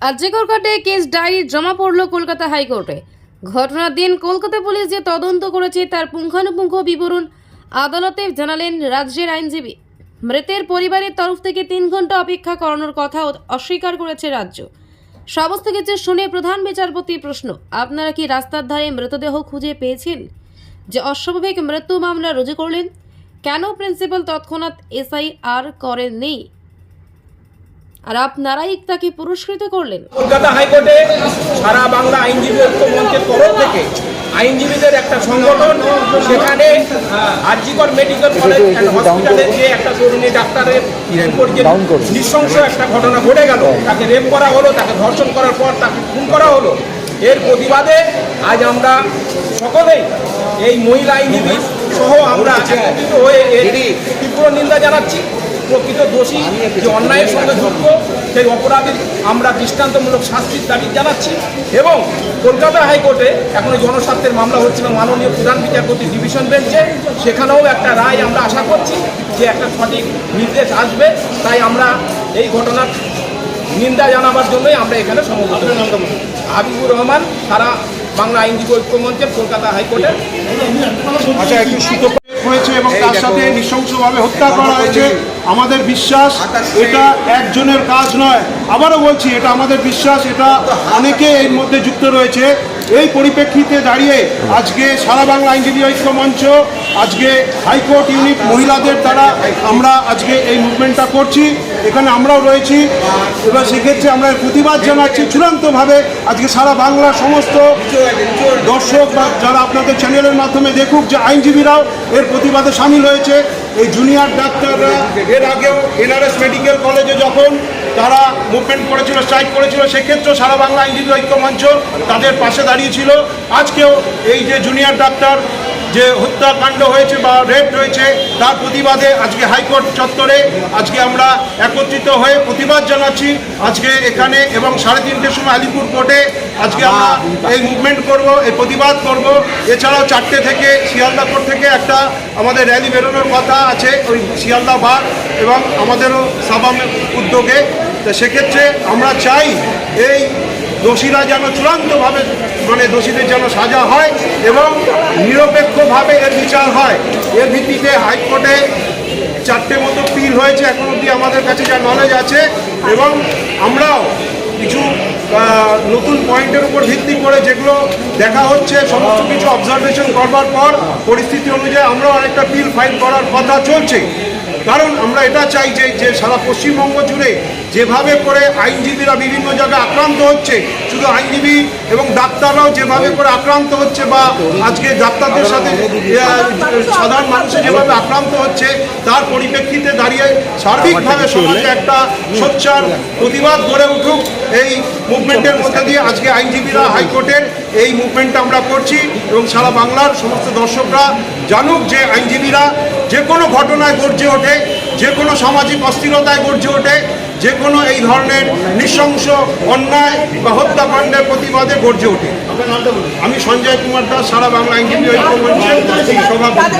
আর্যিকর কাটে case diary জমা পড়ল কলকাতা হাইকোর্টে। ঘটনার দিন কলকাতা পুলিশ যে তদন্ত করেছে, তার পুঙ্খানুপুঙ্খ বিবরণ আদালতে জানালেন রাজ্যের আইনজীবী। মৃতের পরিবারের তরফ থেকে তিন ঘণ্টা অপেক্ষা করানোর কথা অস্বীকার করেছে রাজ্য। সমস্ত কিছু শুনে প্রধান বিচারপতি প্রশ্ন, আপনারা কি রাস্তার ধারে মৃতদেহ খুঁজে পেয়েছেন? যে অস্বাভাবিক মৃত্যু মামলা রুজু করলেন, কেন প্রিন্সিপাল তৎক্ষণাৎ এসআইআর করেননি? আর আপনারাই তাকে পুরস্কৃত করলেন। কলকাতা হাইকোর্টে সারা বাংলা আইনজীবী ঐক্য মঞ্চের তরফ থেকে আইনজীবীদের একটা সংগঠন সেখানে আরজিকর মেডিকেল কলেজ অ্যান্ড হসপিটালের যে একটা তরুণী ডাক্তারের নৃশংস একটা ঘটনা ঘটে গেল তাকে রেপ করা হলো তাকে ধর্ষণ করার পর তাকে খুন করা হলো। এর প্রতিবাদে আজ আমরা সকলেই এই মহিলা আইনজীবী সহ আমরা একত্রিত হয়ে এর তীব্র নিন্দা জানাচ্ছি। প্রকৃত দোষী, যে অন্যায়ের সঙ্গে যুক্ত, সেই অপরাধীর আমরা দৃষ্টান্তমূলক শাস্তির দাবি জানাচ্ছি এবং কলকাতা হাইকোর্টে এখন জনস্বার্থের মামলা হচ্ছিল মাননীয় প্রধান বিচারপতি ডিভিশন বেঞ্চে, সেখানেও একটা রায় আমরা আশা করছি যে একটা সঠিক নির্দেশ আসবে। তাই আমরা এই ঘটনার নিন্দা জানাবার জন্যই আমরা এখানে সমবেত হাবিবুর রহমান, সারা বাংলা আইনজীবী ঐক্য মঞ্চের কলকাতা হাইকোর্টের। আচ্ছা হয়েছে এবং তার সাথে নৃশংসভাবে হত্যা করা হয়েছে। আমাদের বিশ্বাস এটা একজনের কাজ নয়। আবারও বলছি এটা আমাদের বিশ্বাস এটা অনেকে এর মধ্যে যুক্ত রয়েছে। এই পরিপ্রেক্ষিতে দাঁড়িয়ে আজকে সারা বাংলা আইনজীবী ঐক্য মঞ্চ আজকে হাইকোর্ট ইউনিট মহিলাদের দ্বারা আমরা আজকে এই মুভমেন্টটা করছি। এখানে আমরাও রয়েছি, এবার সেক্ষেত্রে আমরা প্রতিবাদ জানাচ্ছি চূড়ান্তভাবে। আজকে সারা বাংলার সমস্ত দর্শক বা যারা আপনাদের চ্যানেলের মাধ্যমে দেখুক যে আইনজীবীরাও এর প্রতিবাদে সামিল হয়েছে। এই জুনিয়র ডাক্তাররা, এর আগেও এনআরএস মেডিকেল কলেজে যখন তারা মুভমেন্ট করেছিল স্ট্রাইক করেছিল, সেক্ষেত্রেও সারা বাংলা আইনজীবী ঐক্য মঞ্চ তাদের পাশে দাঁড়িয়েছিল। আজকেও এই যে জুনিয়র ডাক্তার যে হত্যাকাণ্ড হয়েছে বা রেপ রয়েছে, তার প্রতিবাদে আজকে হাইকোর্ট চত্বরে আজকে আমরা একত্রিত হয়ে প্রতিবাদ জানাচ্ছি। আজকে এখানে এবং সাড়ে তিনটের সময় আলিপুর কোর্টে আজকে আমরা এই মুভমেন্ট করব, এই প্রতিবাদ করব। এছাড়াও চারটে থেকে শিয়ালদা কোর্ট থেকে একটা আমাদের র্যালি বেরোনোর কথা আছে, ওই শিয়ালদা বার এবং আমাদেরও সাবামের উদ্যোগে। তো সেক্ষেত্রে আমরা চাই এই দোষীরা যেন চূড়ান্তভাবে মানে দোষীদের যেন সাজা হয় এবং নিরপেক্ষভাবে এর বিচার হয়। এর ভিত্তিতে হাইকোর্টে চারটে মতো পিল হয়েছে, এখন অবধি আমাদের কাছে যা নলেজ আছে এবং আমরাও কিছু নতুন পয়েন্টের উপর ভিত্তি করে যেগুলো দেখা হচ্ছে, সমস্ত কিছু অবজারভেশন করবার পর পরিস্থিতি অনুযায়ী আমরাও অনেকটা বিল ফাইল করার কথা চলছে। কারণ আমরা এটা চাই যে যে সারা পশ্চিমবঙ্গ জুড়ে যেভাবে করে আইনজীবীরা বিভিন্ন জায়গায় আক্রান্ত হচ্ছে, শুধু আইনজীবী এবং ডাক্তাররাও যেভাবে করে আক্রান্ত হচ্ছে বা আজকে ডাক্তারদের সাথে সাধারণ মানুষের যেভাবে আক্রান্ত হচ্ছে, তার পরিপ্রেক্ষিতে দাঁড়িয়ে সার্বিকভাবে সমাজে একটা সোচ্চার প্রতিবাদ গড়ে উঠুক এই মুভমেন্টের মধ্যে দিয়ে আজকে আইনজীবীরা হাইকোর্টের এই মুভমেন্টটা আমরা করছি এবং সারা বাংলার সমস্ত দর্শকরা জানুক যে আইনজীবীরা যে কোনো ঘটনায় গর্জে ওঠে, যে কোনো সামাজিক অস্থিরতায় গর্জে ওঠে, যে কোনো এই ধরনের নৃশংস অন্যায় বা হত্যাকাণ্ডের প্রতিবাদে গর্জে ওঠে। আমি সঞ্জয় কুমার দাস, সারা বাংলা আইনজীবী সভাপতি।